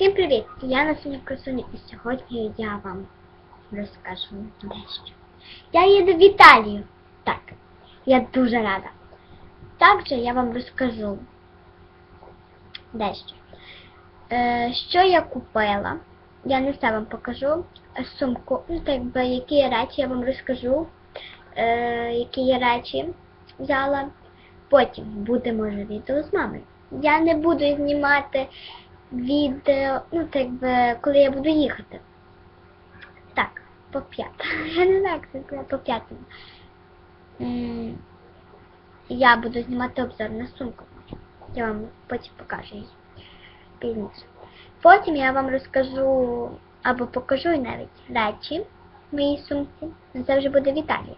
Всім привіт! Я Насуня Красуня і сьогодні я вам розкажу дещо. Я їду в Італію. Так, я дуже рада. Також я вам розкажу дещо. Е, що я купила? Я не все вам покажу. Е, Сумку, ну так би, які речі, я вам розкажу, е, які я речі взяла. Потім буде може відео з мамою. Я не буду знімати відео, ну так би, коли я буду їхати. Так, по п'ятому. Я не знаю, як це по п'ятому. Я буду знімати обзор на сумку. Я вам потім покажу її пізніше. Потім я вам розкажу або покажу навіть речі в моїй сумці. Це вже буде в Італії.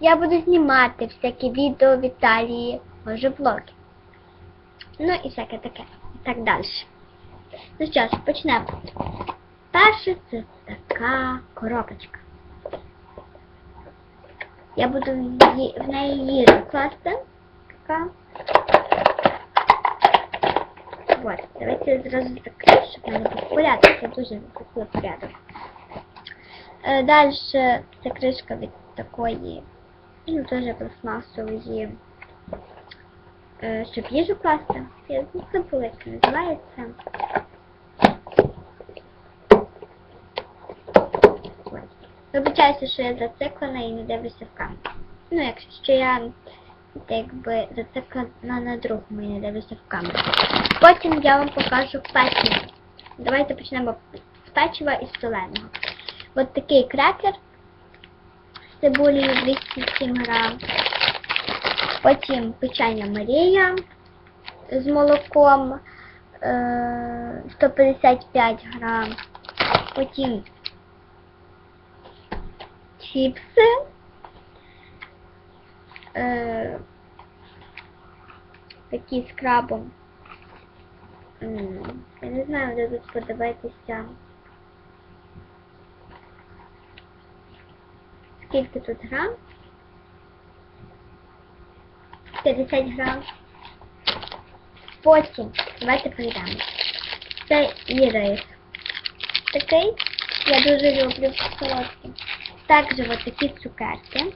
Я буду знімати всякі відео в Італії, може влоги. Ну і всяке таке. Так далі. Ну що ж, почнемо. Перше це така коробочка. Я буду в неї їжу класти. Така. Вот, давайте зразу закрию, щоб мене був порядок. Я дуже люблю порядок. Е, Далі це кришка від такої, ну, теж пластмасової, е, щоб їжу класти. Я не називається. Вибачаюся, що я зациклена і не дивлюся в камеру. Ну, якщо я якби зациклена на другому і не дивлюся в камеру. Потім я вам покажу печиво. Давайте почнемо з печива і з соленого. Ось такий крекер з цибулею 207 грам. Потім печення Марія з молоком е, 155 грам. Потім чіпси. Е, такі з крабом. Я не знаю, де тут подивитися. Скільки тут грам? 50 грам. Потім, давайте пройдемо. Це і рис. Такий. Я дуже люблю солодкі. Також от такі цукерки.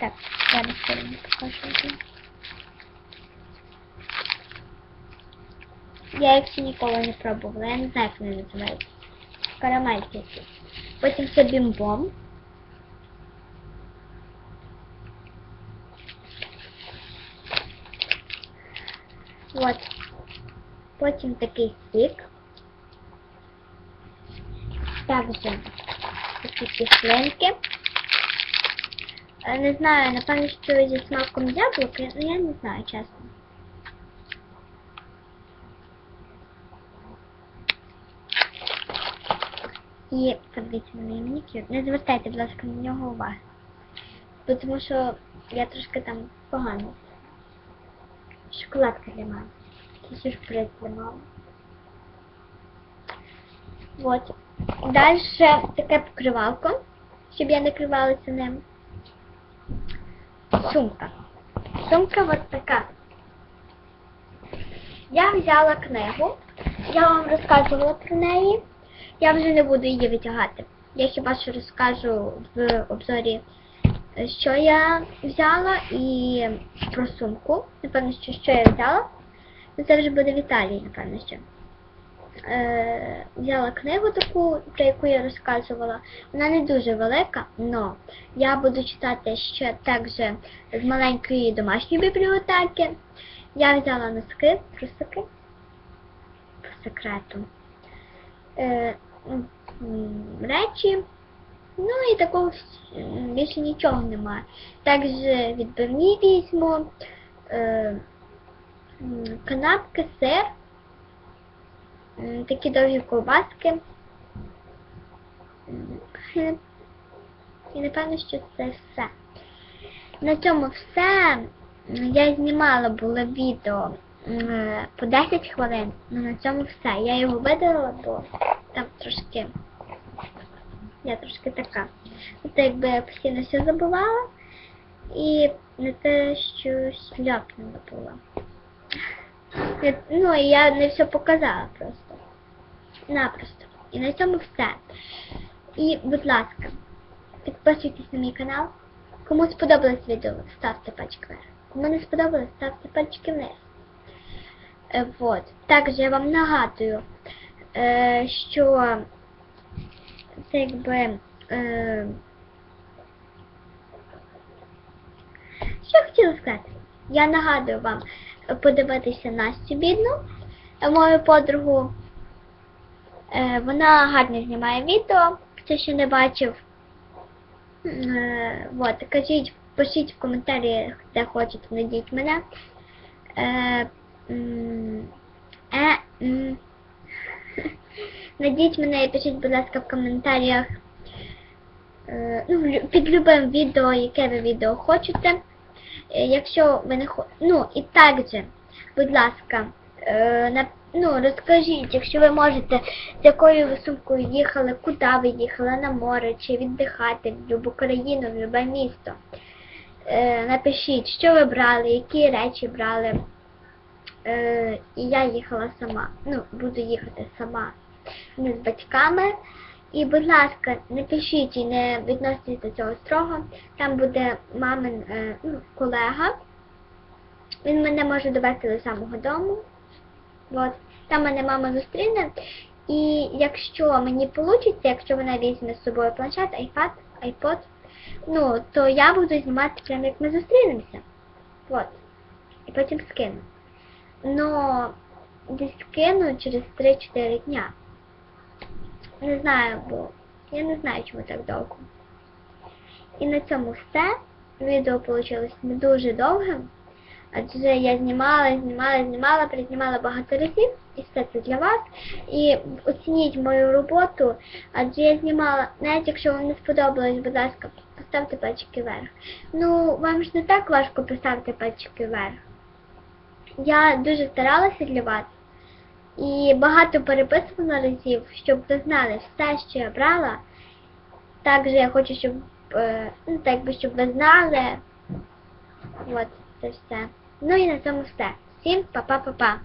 Так, зараз я вам покажу. Я їх ще ніколи не пробувала, я не знаю, як вони називаються. Карамельки. Потім це бімбом. От. Потім такий сік. Також такі кислинки. Е, Не знаю, напевно, що зі смаком яблуки, але я не знаю, чесно. І подивіться на мій манікюр. Не звертайте, будь ласка, на нього уваги. Бо Тому що я трошки там погано. Шоколадка для мами. Це сюрприз для мами. Вот. Далі таке покривалко, щоб я не кривалася ним. Сумка. Сумка от така. Я взяла книгу. Я вам розказувала про неї. Я вже не буду її витягати. Я хіба що розкажу в обзорі, що я взяла і про сумку. Напевно, що, що я взяла. Це вже буде в Італії, напевно, що. Е, взяла книгу таку, про яку я розказувала. Вона не дуже велика, але я буду читати ще також з маленької домашньої бібліотеки. Я взяла носки, трусики по секрету. Е, речі. Ну і такого більше нічого немає. Також відбивні візьму, е, канапки, сир, такі довгі ковбаски. І- І напевно, що це все. На цьому все. Я знімала було відео по 10 хвилин, але на цьому все. Я його видалила, бо там трошки. Я трошки така. Це якби я постійно все забувала і не те щось ляпнула була. Ну, і я не все показала просто. Напросто. І на цьому все. І, будь ласка, підписуйтесь на мій канал. Кому сподобалось відео, ставте пальчик вверх. Кому не сподобалось, ставте пальчики вниз. Е, вот. Також я вам нагадую, е, що це якби. Е, що хотіла сказати? Я нагадую вам подивитися Настю бідну, мою подругу. Е, вона гарно знімає відео, хто ще не бачив. Е, вот, кажіть, пишіть в коментарі, де хочете, знайдіть мене. Е. Найдіть мене і пишіть, будь ласка, в коментарях ну, під любим відео, яке ви відео хочете. Якщо ви не хо... Ну, і також, будь ласка, на... ну, розкажіть, якщо ви можете, з якою ви сумкою їхали, куди ви їхали, на море, чи віддихати в любу країну, в любе місто. Е, напишіть, що ви брали, які речі брали. Е, і я їхала сама. Ну, буду їхати сама, не з батьками. І, будь ласка, не пишіть і не відноситесь до цього строго. Там буде мамин е, ну, колега. Він мене може довести до самого дому. От. Там мене мама зустріне. І якщо мені вийде, якщо вона візьме з собою планшет, iPad, iPod, ну, то я буду знімати прямо як ми зустрінемося. От. І потім скину. Но десь скину через 3-4 дня. Не знаю, бо я не знаю, чому так довго. І на цьому все. Відео вийшло не дуже довгим. Адже я знімала, знімала, знімала, перезнімала багато разів. І все це для вас. І оцініть мою роботу, адже я знімала, навіть якщо вам не сподобалось, будь ласка, поставте пальчики вверх. Ну, вам ж не так важко поставити пальчики вверх. Я дуже старалася для вас. І багато переписувала разів, щоб ви знали все, що я брала. Також я хочу, щоб, е, ну, так би, щоб ви знали. От, це все. Ну і на цьому все. Всім па-па-па-па.